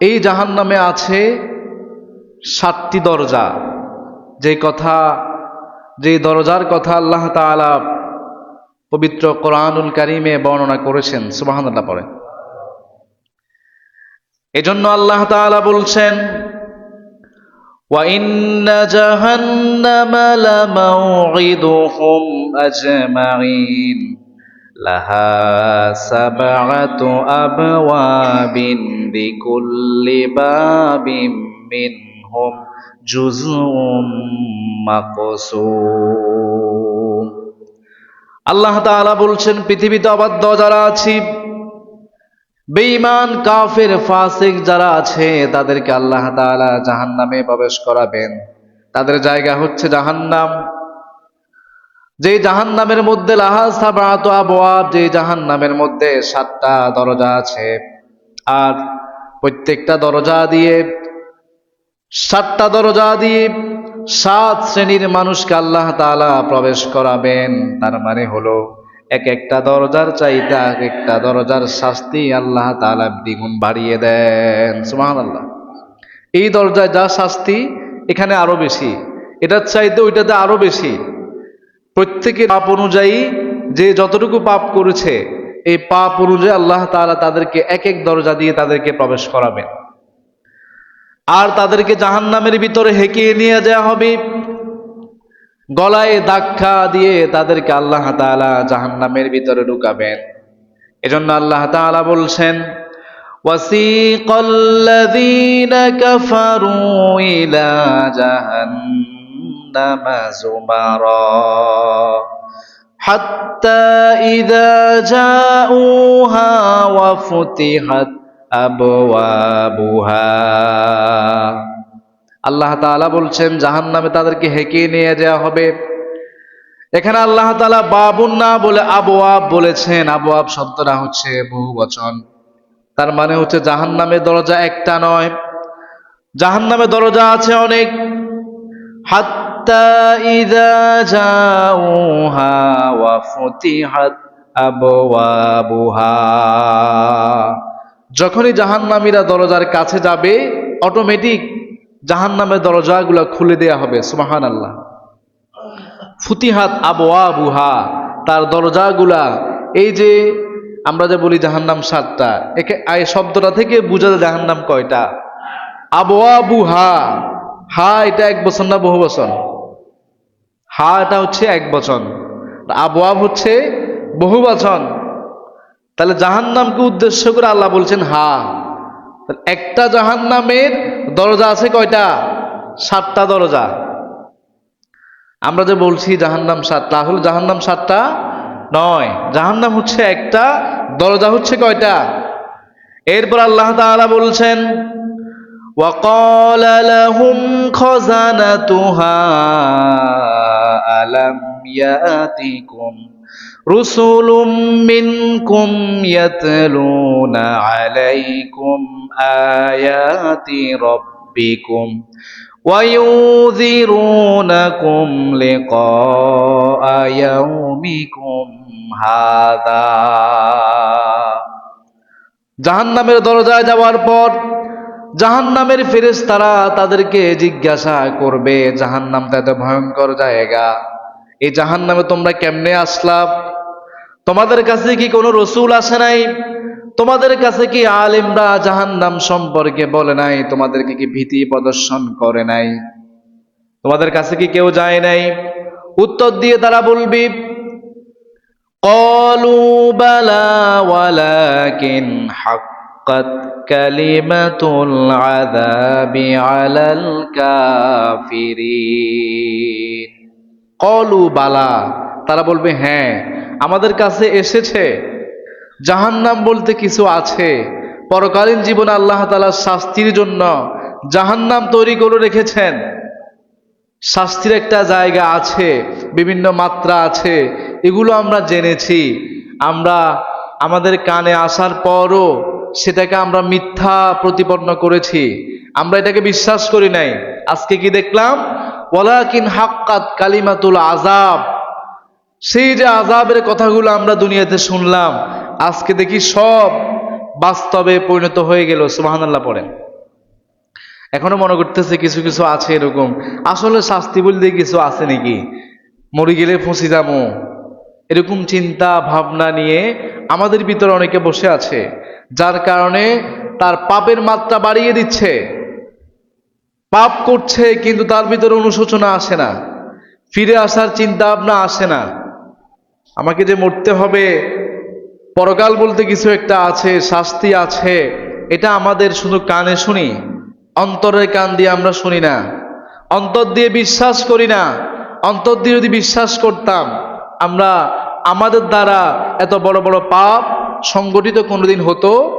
এই জাহান্নামে আছে সাতটি দরজা যে কথা যে দরজার কথা আল্লাহ তাআলা পবিত্র কোরআনুল কারিমে বর্ণনা করেছেন সুবহানাল্লাহ পড়ে এজন্য আল্লাহ তাআলা বলছেন وإن جهنم لموعدهم أجمعين لها سبعة أبواب لكل باب منهم جزء مقسوم আল্লাহ তাআলা বলছেন পৃথিবীতে অবাধ্য যারা আছি বেঈমান কাফের ফাসিক যারা আছে তাদেরকে আল্লাহ তাআলা জাহান্নামে প্রবেশ করাবেন তাদের জায়গা হচ্ছে জাহান্নাম যে মধ্যে লাহা সাবাত আবওয়াব, যে জাহান্নামের মধ্যে সাতটা দরজা আছে। আর প্রত্যেকটা দরজা দিয়ে, সাতটা দরজা দিয়ে সাত শ্রেণির মানুষকে আল্লাহ তাআলা প্রবেশ করাবেন। তার মানে হলো, এক একটা দরজার চাইতে এক একটা দরজার শাস্তি আল্লাহ তাআলা দ্বিগুণ বাড়িয়ে দেন। আল্লাহ এই দরজায় যা শাস্তি, এখানে আরও বেশি। এটার চাইতে ওইটাতে আরও বেশি। প্রত্যেকের পাপ অনুযায়ী যে যতটুকু পাপ করেছে এই পাপ অনুযায়ী আল্লাহ তাআলা তাদেরকে এক এক দরজা দিয়ে তাদেরকে প্রবেশ করাবেন আর তাদেরকে জাহান্নামের ভিতরে হেঁকিয়ে নিয়ে যাওয়া হবে গলায় ধাক্কা দিয়ে তাদেরকে আল্লাহ তাআলা জাহান্নামের ভিতরে ঢুকাবেন এজন্য আল্লাহ তাআলা বলছেন وسيق الذين كفروا إلى جهنم زمرا حتى إذا جاءوها وفتحت أبوابها আল্লাহ তাআলা বলছেন জাহান্নামে তাদেরকে হেঁকিয়ে নিয়ে যাওয়া হবে এখানে আল্লাহ তাআলা বাবুন না বলে আবওয়াব বলেছেন আবওয়াব শব্দটা হচ্ছে বহু বচন তার মানে হচ্ছে জাহান্নামের দরজা একটা নয় জাহান্নামের দরজা আছে অনেক ইদা জাউহা ওয়া ফুতিহাত আবওয়াবুহা। যখনই জাহান্নামীরা দরজার কাছে যাবে অটোমেটিক জাহান্নামের দরজাগুলো খুলে দেয়া হবে সুবাহান আল্লাহ ফুতিহাত আবোয়া বুহা তার দরজাগুলা, এই যে আমরা যে বলি জাহান্নাম সাতটা, একে শব্দটা থেকে বুঝা যায় জাহান্নাম কয়টা। আবোয়া বুহা হা, এটা এক বছর না বহু বচন? হা, এটা হচ্ছে এক বচন। আবোয়াব হচ্ছে বহু বচন। তাহলে জাহান্নামকে উদ্দেশ্য করে আল্লাহ বলছেন হা। একটা জাহান্নামের দরজা আছে কয়টা? সাতটা দরজা। আমরা যে বলছি জাহান্নাম সাতটা আসলে জাহান্নাম সাতটা নয়। জাহান্নাম হচ্ছে একটা, দরজা হচ্ছে কয়টা? এরপর আল্লাহ তাআলা বলছেন وقال لهم خزنتها ألم يأتكم رسل منكم يتلون عليكم آيات ربكم وينذرونكم لقاء يومكم هذا জাহান্নামের দরজায় যাওয়ার পর জাহান নামের ফেরেস তারা তাদেরকে জিজ্ঞাসা করবে জাহান নামটা এত ভয়ঙ্কর জায়গা। এই জাহান নামে তোমরা কেমনে আসলাম তোমাদের কাছে কি কোনো রসুল আসে নাই? তোমাদের কাছে কি আলিমরা জাহান নাম সম্পর্কে বলে নাই? তোমাদেরকে কি ভীতি প্রদর্শন করে নাই? তোমাদের কাছে কি কেউ যায় নাই? উত্তর দিয়ে তারা বলবি, কলু বালা ওয়ালাকিন হাক حقت كلمة العذاب على الكافرين قالوا বালা তারা বলবে হ্যাঁ আমাদের কাছে এসেছে জাহান্নাম বলতে কিছু আছে পরকালীন জীবনে আল্লাহ তাআলা শাস্তির জন্য জাহান্নাম তৈরি করে রেখেছেন শাস্তির একটা জায়গা আছে বিভিন্ন মাত্রা আছে এগুলো আমরা জেনেছি আমরা আমাদের কানে আসার পরও সেটাকে আমরা মিথ্যা প্রতিপন্ন করেছি। আমরা এটাকে বিশ্বাস করি নাই। আজকে কি দেখলাম? ওয়ালাকিন হাক্কাত কালিমাতুল আজাব সেই যে আজাবের কথাগুলো আমরা দুনিয়াতে শুনলাম, আজকে দেখি সব বাস্তবে পরিণত হয়ে গেল। সুবহানাল্লাহ পড়েন। এখনও মনে করতেছে কিছু কিছু আছে এরকম। আসলে শাস্তি বলতে কিছু আছে নাকি? মরে গেলে ফসি যাব। এরকম চিন্তা, ভাবনা নিয়ে আমাদের ভিতরে অনেকে বসে আছে। যার কারণে তার পাপের মাত্রা বাড়িয়ে দিচ্ছে। পাপ করছে, কিন্তু তার ভিতরে অনুশোচনা আসে না। ফিরে আসার চিন্তা ভাবনা আসে না। আমাকে যে মরতে হবে, পরকাল বলতে কিছু একটা আছে, শাস্তি আছে, এটা আমাদের শুধু কানে শুনি, অন্তরের কান দিয়ে আমরা শুনি না। অন্তর দিয়ে বিশ্বাস করি না। অন্তর দিয়ে যদি বিশ্বাস করতাম, আমরা আমাদের দ্বারা এত বড় বড় পাপ সংগঠিত কোনোদিন হতো